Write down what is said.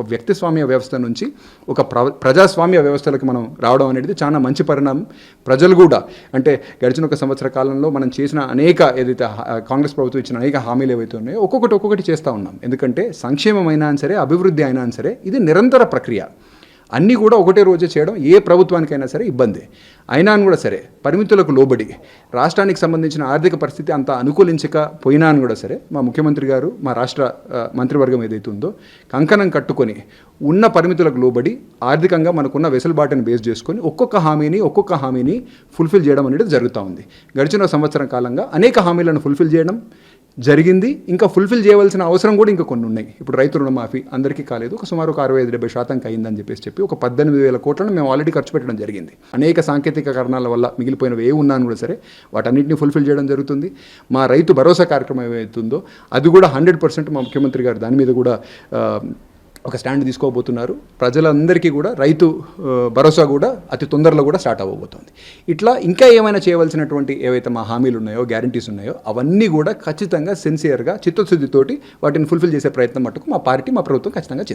ఒక వ్యక్తిస్వామ్య వ్యవస్థ నుంచి ఒక ప్ర ప్రజాస్వామ్య వ్యవస్థలకు మనం రావడం అనేది చాలా మంచి పరిణామం. ప్రజలు కూడా అంటే గడిచిన ఒక సంవత్సర కాలంలో మనం చేసిన అనేక ఏదైతే కాంగ్రెస్ ప్రభుత్వం ఇచ్చిన అనేక హామీలు ఏవైతే ఉన్నాయో ఒక్కొక్కటి ఒక్కొక్కటి చేస్తూ ఉన్నాం. ఎందుకంటే సంక్షేమం అయినా సరే అభివృద్ధి అయినా సరే ఇది నిరంతర ప్రక్రియ. అన్నీ కూడా ఒకటే రోజే చేయడం ఏ ప్రభుత్వానికైనా సరే ఇబ్బంది. అయినా కూడా సరే పరిమితులకు లోబడి రాష్ట్రానికి సంబంధించిన ఆర్థిక పరిస్థితి అంత అనుకూలించకపోయినా అని కూడా సరే మా ముఖ్యమంత్రి గారు మా రాష్ట్ర మంత్రివర్గం ఏదైతే ఉందో కంకణం కట్టుకొని ఉన్న పరిమితులకు లోబడి ఆర్థికంగా మనకున్న వెసులుబాటుని బేస్ చేసుకొని ఒక్కొక్క హామీని ఒక్కొక్క హామీని ఫుల్ఫిల్ చేయడం అనేది జరుగుతూ ఉంది. గడిచిన సంవత్సరం కాలంగా అనేక హామీలను ఫుల్ఫిల్ చేయడం జరిగింది. ఇంకా ఫుల్ఫిల్ చేయవలసిన అవసరం కూడా ఇంకా కొన్ని ఉన్నాయి. ఇప్పుడు రైతు రుణమాఫీ అందరికీ కాలేదు. ఒక సుమారు ఒక అరవై ఐదు డెబ్బై శాతంకి అయిందని చెప్పేసి చెప్పి ఒక పద్దెనిమిది వేల కోట్లను మేము ఆల్రెడీ ఖర్చు పెట్టడం జరిగింది. అనేక సాంకేతిక కారణాల వల్ల మిగిలిపోయినవి ఏ ఉన్నాను కూడా సరే వాటన్నింటినీ ఫుల్ఫిల్ చేయడం జరుగుతుంది. మా రైతు భరోసా కార్యక్రమం ఏమవుతుందో అది కూడా హండ్రెడ్ పర్సెంట్ మా ముఖ్యమంత్రి గారు దాని మీద కూడా ఒక స్టాండ్ తీసుకోబోతున్నారు. ప్రజలందరికీ కూడా రైతు భరోసా కూడా అతి తొందరలో కూడా స్టార్ట్ అవ్వబోతోంది. ఇట్లా ఇంకా ఏమైనా చేయవలసినటువంటి ఏవైతే మా హామీలు ఉన్నాయో గ్యారంటీస్ ఉన్నాయో అవన్నీ కూడా ఖచ్చితంగా సిన్సియర్గా చిత్తశుద్ధితోటి వాటిని ఫుల్ఫిల్ చేసే ప్రయత్నం మట్టుకు మా పార్టీ మా ప్రభుత్వం ఖచ్చితంగా చేస్తుంది.